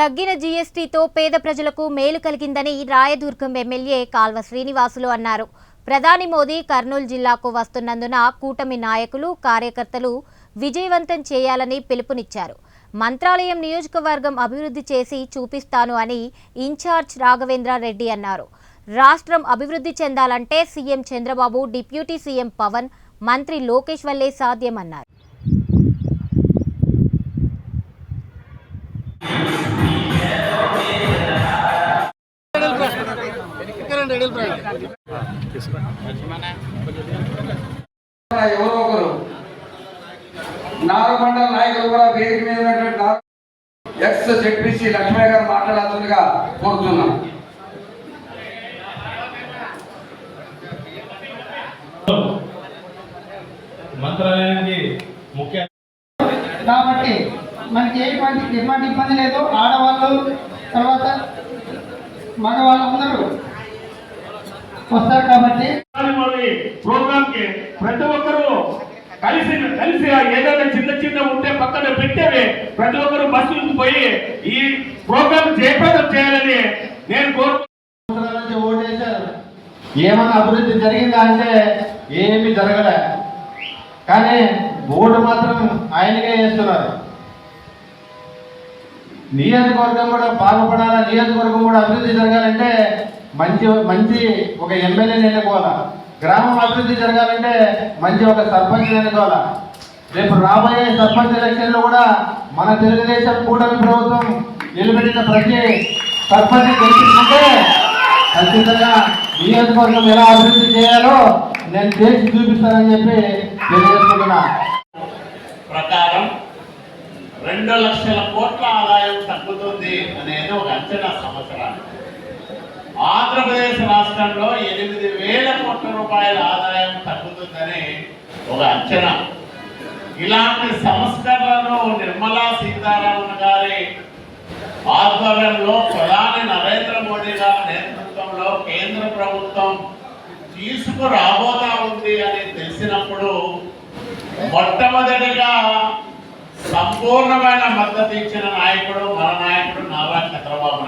తగ్గిన జీఎస్టీతో పేద ప్రజలకు మేలు కలిగిందని రాయదుర్గం ఎమ్మెల్యే కాల్వ శ్రీనివాసులు అన్నారు. ప్రధాని మోదీ కర్నూలు జిల్లాకు వస్తున్నందున కూటమి నాయకులు కార్యకర్తలు విజయవంతం చేయాలని పిలుపునిచ్చారు. మంత్రాలయం నియోజకవర్గం అభివృద్ధి చేసి చూపిస్తాను అని ఇన్ఛార్జ్ రాఘవేంద్ర రెడ్డి అన్నారు. రాష్ట్రం అభివృద్ధి చెందాలంటే CM Chandrababu deputy CM Pawan మంత్రి లోకేష్ వల్లే సాధ్యమన్నారు. ఎవరో ఒకరు. నాలుగొండల నాయకులు కూడా వేదిక మీద ఉన్నటువంటి నాలుగు ఎక్స్ జెడ్పీసీ లక్ష్మయ్య గారు మాట్లాడాల్సిందిగా కోరుతున్నాం. మంత్రాలయానికి ముఖ్య కాబట్టి మనకి ఎటువంటి ఎటువంటి ఇబ్బంది లేదు. ఆడవాళ్ళు తర్వాత మగవాళ్ళందరూ వస్తారు కాబట్టి ప్రోగ్రామ్కి ప్రతి ఒక్కరూ కలిసి కలిసి ఏదైనా చిన్న చిన్న ఉంటే పక్కన పెట్టేవి. ప్రతి ఒక్కరు బస్సులకు పోయి ఈ ప్రోగ్రామ్ జయప్రదం చేయాలని నేను కోరు సంవత్సరాల నుంచి ఓటేశారు. ఏమన్నా అభివృద్ధి జరిగిందా అంటే ఏమీ జరగలే. కానీ ఓటు మాత్రం ఆయనకే వేస్తున్నారు. నియోజకవర్గం కూడా బాగుపడాలా? నియోజకవర్గం కూడా అభివృద్ధి జరగాలంటే మంచి మంచి ఒక ఎమ్మెల్యే ఎన్నుకోవాలా గ్రామం అభివృద్ధి జరగాలంటే మంచి ఒక సర్పంచ్ ఎన్నుకోవాలా రేపు రాబోయే సర్పంచ్ ఎలక్షన్లో కూడా మన తెలుగుదేశం కూటమి ప్రభుత్వం నిలబెట్టిన ప్రతి సర్పంచ్ గెలిపించుకుంటే ఖచ్చితంగా నియోజకవర్గం ఎలా అభివృద్ధి చేయాలో నేను చేసి చూపిస్తానని చెప్పి తెలియజేసుకుంటున్నా. ప్రకారం రెండు లక్షల కోట్ల ఆదాయం తగ్గుతుంది అనేది ఒక అంచనా సంవత్సరానికి. ఆంధ్రప్రదేశ్ రాష్ట్రంలో ఎనిమిది వేల కోట్ల రూపాయల ఆదాయం తగ్గుతుందని ఒక అంచనా. ఇలాంటి సంస్కరణలు నిర్మలా సీతారామన్ గారి ఆధ్వర్యంలో ప్రధాని నరేంద్ర మోడీ గారి నేతృత్వంలో కేంద్ర ప్రభుత్వం తీసుకురాబోతా ఉంది అని తెలిసినప్పుడు మొట్టమొదటిగా సంపూర్ణమైన మద్దతు ఇచ్చిన నాయకుడు మన నాయకుడు నారా చంద్రబాబు